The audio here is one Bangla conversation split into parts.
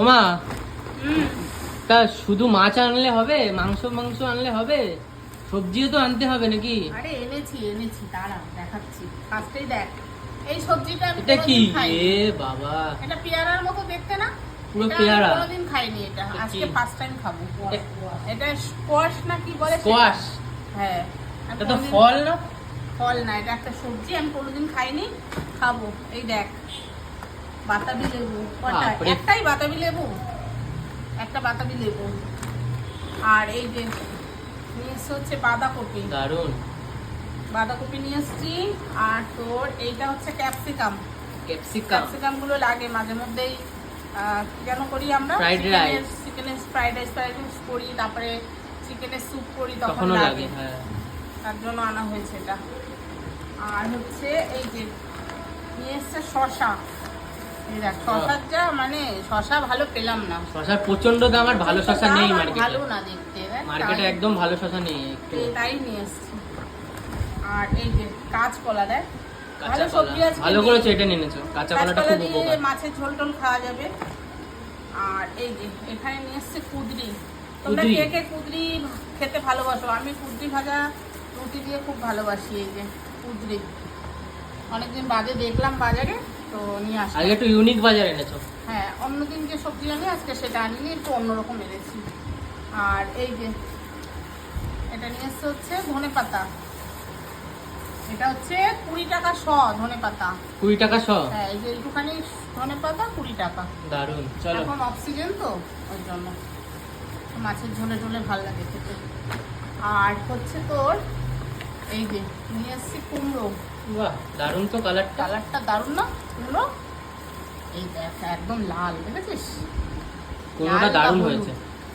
ওমা। তা শুধু মাছ আনলে হবে? মাংস মাংস আনলে হবে? সবজিও তো আনতে হবে নাকি? আরে এনেছি এনেছি। দাঁড়া দেখাচ্ছি। ফার্স্টেই দেখ। এই সবজিটা আমি এটা কি? এ বাবা। এটা পেয়ারার মতো দেখতে না? পুরো পেয়ারা। কোনোদিন খাইনি এটা। আজকে ফার্স্ট টাইম খাব। এটা স্কোয়াশ না কি বলে? স্কোয়াশ হ্যাঁ। এটা তো ফল না? ফল না। এটা একটা সবজি আমি কোনোদিন খাইনি। খাব। এই দেখ। বাতাবি লেবু। কটা? একটাই বাতাবি লেবু? একটা বাতাবি লেবু। আর এই যে নিয়ে এসছে হচ্ছে বাঁধাকপি। দারুণ বাঁধাকপি নিয়ে এসছি। আর তোর এইটা হচ্ছে ক্যাপসিকাম। ক্যাপসিকাম। ক্যাপসিকামগুলো লাগে মাঝে মধ্যেই আহ, কি যেন করি আমরা. চিকেনের ফ্রাইড রাইস ফ্রাইড রাইস করি তারপরে চিকেনের স্যুপ করি তখন লাগে। হ্যাঁ। তার জন্য আনা হয়েছে এটা। আর হচ্ছে এই যে নিয়ে এসছে শশা শশার যা মানে শশা ভালো পেলাম না। শশার প্রচণ্ড দাম আর ভালো শশা নেই মার্কেটে ভালো না দেখতে দেখ, মার্কেটে একদম ভালো শশা নেই একটু। তাই নিয়ে এসছি আর এই যে কাঁচকলা দেখ ভালো সবজি আজকে ভালো করেছ এটা নিয়ে কাঁচা কলাটা খুব উপকার। মাছের ঝোল টোল খাওয়া যাবে। আর এই যে এখানে নিয়ে এসছে কুদরি। তোমরা কে কে কুদরি খেতে ভালোবাসো? আমি কুদরি ভাজা রুটি দিয়ে খুব ভালোবাসি এই যে কুদরি। অনেকদিন বাদে দেখলাম বাজারে তো নিয়ে আসলাম। আজকে একটু ইউনিক বাজার এনেছো। হ্যাঁ অন্যদিন যে সবজি আনি আজকে সেটা আনিনি একটু অন্যরকম এনেছি। আর এই যে এটা নিয়ে এসছে হচ্ছে ধনে পাতা। এটা হচ্ছে কুড়ি টাকা শ ধনে পাতা। কুড়ি টাকা শ? হ্যাঁ এই যে একটুখানি ধনে পাতা কুড়ি টাকা। দারুণ চলো। এখন অক্সিজেন তো ওই জন্য। মাছের ঝোলে ঝোলে ভালো লাগে খেতে। আর হচ্ছে তোর এই যে নিয়ে এসছি কুমড়ো। বাহ দারুণ তো কালারটা কালারটা দারুণ না? কুমড়ো এই দেখ একদম লাল দেখেছিস? লাল দারুণ হয়েছে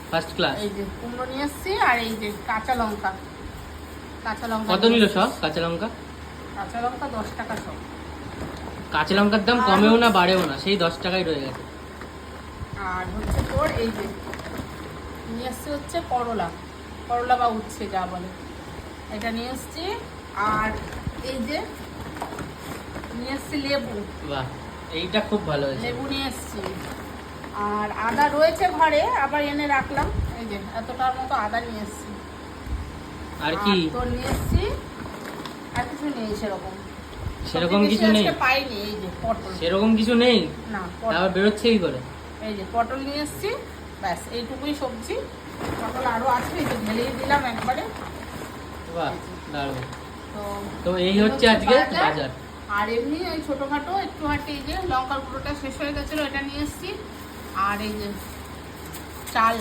ফার্স্ট ক্লাস এই যে কুমড়ো নিয়ে এসছি আর এই যে কাঁচা লঙ্কা। কাঁচা লঙ্কা কত নিল সব কাঁচা লঙ্কা? কাঁচা লঙ্কা দশ টাকা সব। কাঁচা লঙ্কার দাম কমেও না বাড়েও না সেই দশ টাকায় রয়ে গেছে। আর হচ্ছে তোর এই যে নিয়ে এসছি হচ্ছে করলা। করলা বা উচ্ছে যা বলে। এটা নিয়ে এসছি আর এই যে নিয়ে এসছি লেবু। বাহ এইটা খুব ভালো হয়েছে। লেবু নিয়ে এসছি। আর আদা রয়েছে ঘরে আবার এনে রাখলাম। এই যে এতটার মতো আদা নিয়ে এসছি। আর কি? তোর নিয়ে এসছি আর কিছু নেই সেরকম। সেরকম কিছু নেই? পাইনি এই যে পটল। সেরকম কিছু নেই? না তারপর বেরোচ্ছে কি করে এই যে পটল নিয়ে এসছি। ব্যাস এইটুকুই সবজি। পটল আরও আছে এই যে ঢেলেই দিলাম একবারে। বাহ দারুণ তো তো এই হচ্ছে আজকে বাজার। আর এমনি ওই ছোটোখাটো একটু হাঁটি এই যে লঙ্কার গুঁড়োটা শেষ হয়ে গেছিল এটা নিয়ে এসছি। আর এই যে চাল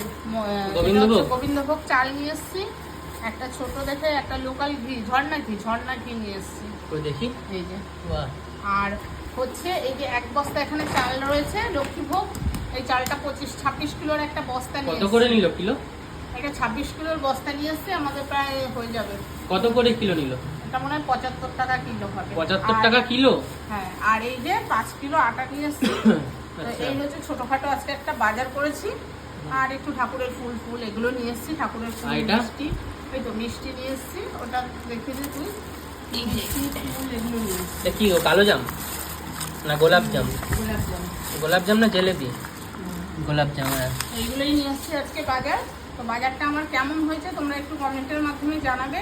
গোবিন্দভোগ? গোবিন্দভোগ চাল নিয়ে এসছি। একটা ছোট দেখে একটা লোকাল ঘি ঝর্ণা ঘি ঝর্ণা ঘি নিয়ে এসছি। দেখি। এই যে। আর হচ্ছে এই যে এক বস্তা এখানে চাল রয়েছে লক্ষ্মীভোগ। এই চালটা পঁচিশ ছাব্বিশ কিলোর একটা বস্তা নিয়ে কত করে নিল কিলো? এটা ছাব্বিশ কিলোর বস্তা নিয়ে এসছে আমাদের প্রায় হয়ে যাবে। কত করে কিলো নিল? এটা মনে হয় পঁচাত্তর টাকা কিলো হবে। পঁচাত্তর টাকা কিলো? হ্যাঁ আর এই যে পাঁচ কিলো আটা নিয়ে এসছি আচ্ছা। এই হচ্ছে ছোটখাটো আজকে একটা বাজার করেছি। আর একটু ঠাকুরের ফুল ফুল এগুলো নিয়ে এসছি ঠাকুরের ফুল মিষ্টি। এই তো মিষ্টি নিয়ে এসছি ওটা দেখে দিই তুই। মিষ্টি ফুল নিয়ে কি ও কালো জাম? না গোলাপ জাম? গোলাপ জাম। গোলাপ জাম না জিলেবি গোলাপ জাম হ্যাঁ। এইগুলোই নিয়ে এসছি আজকে বাজার। তো বাজারটা আমার কেমন হয়েছে তোমরা একটু কমেন্টের মাধ্যমে জানাবে।